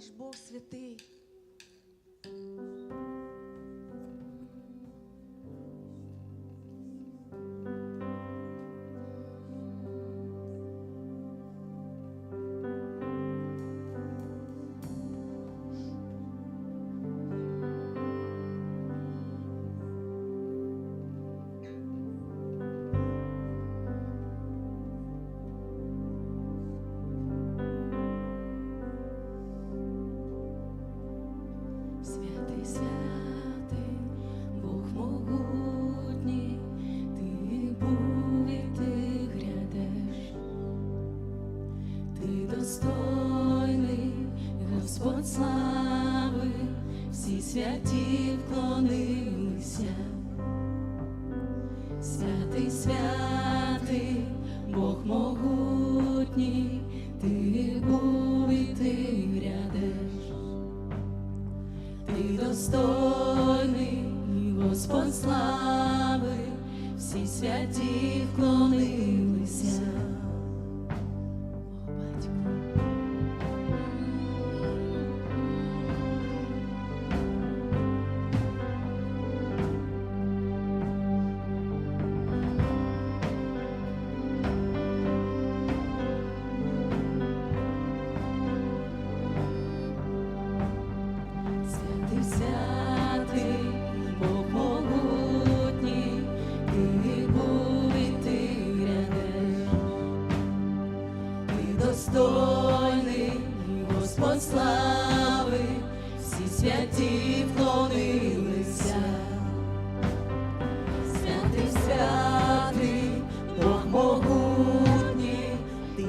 наш Бог святий. достойний, Господь слави, всі святі вклонилися, святий, святий, Бог могутній, ти був і ти рядеш, ти достойний, Господь слави, всі святі вклонилися. достойний, Господь слави, всі святі вклонилися, святий святий, Бог могутній, ти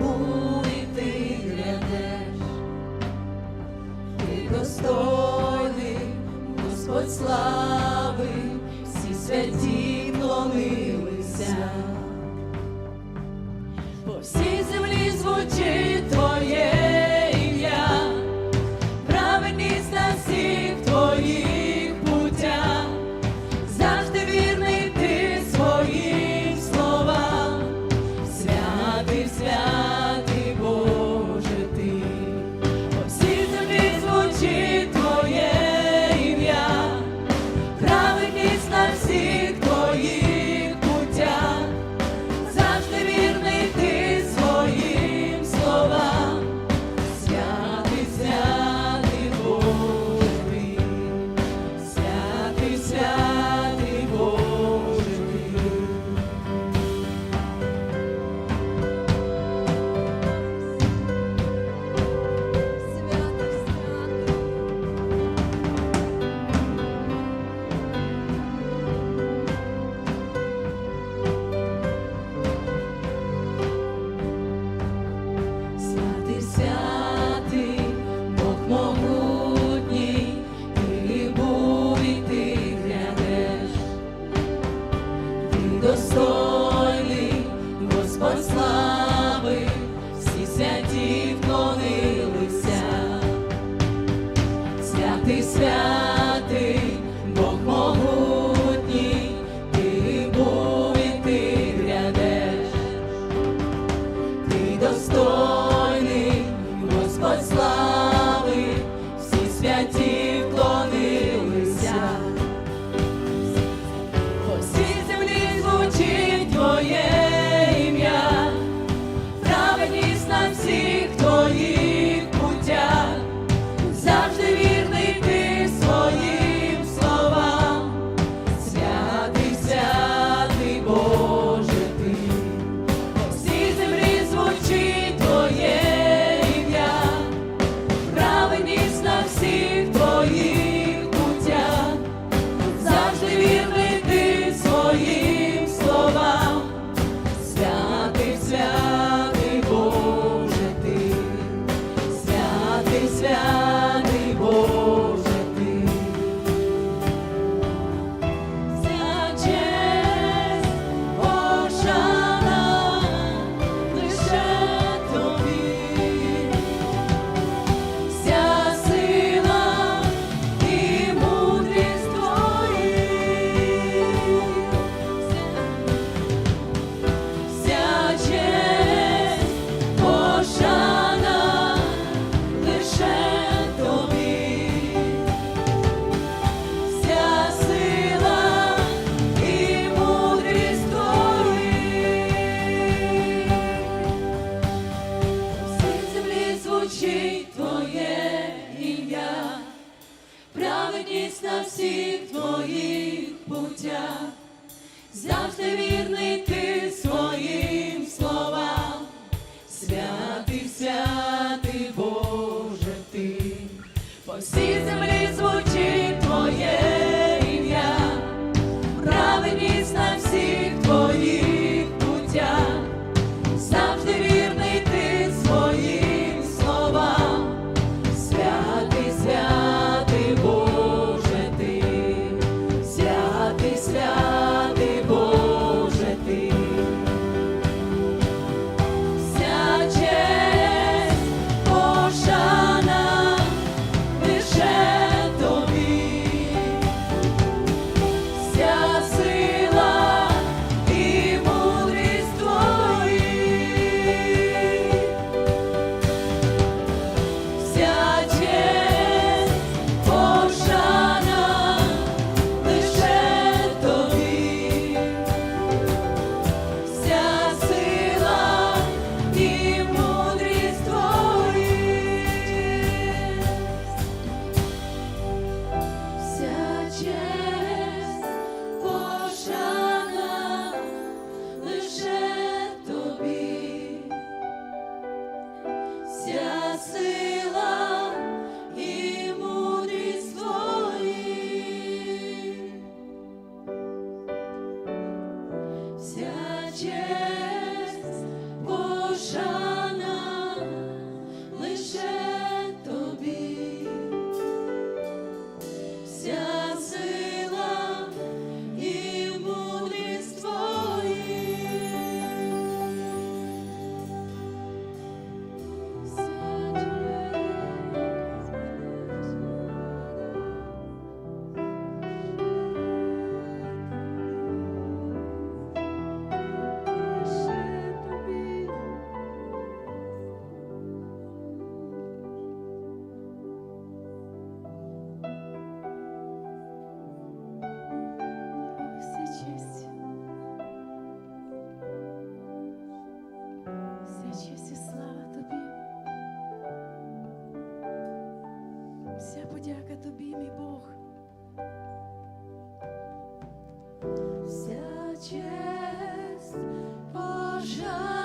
був ти глядеш, ти достойний, Господь слави, всі святі вклонилися. По всій землі mesmo. gostoso. Подяка тобі, мій Бог. Вся честь, пожалуйста.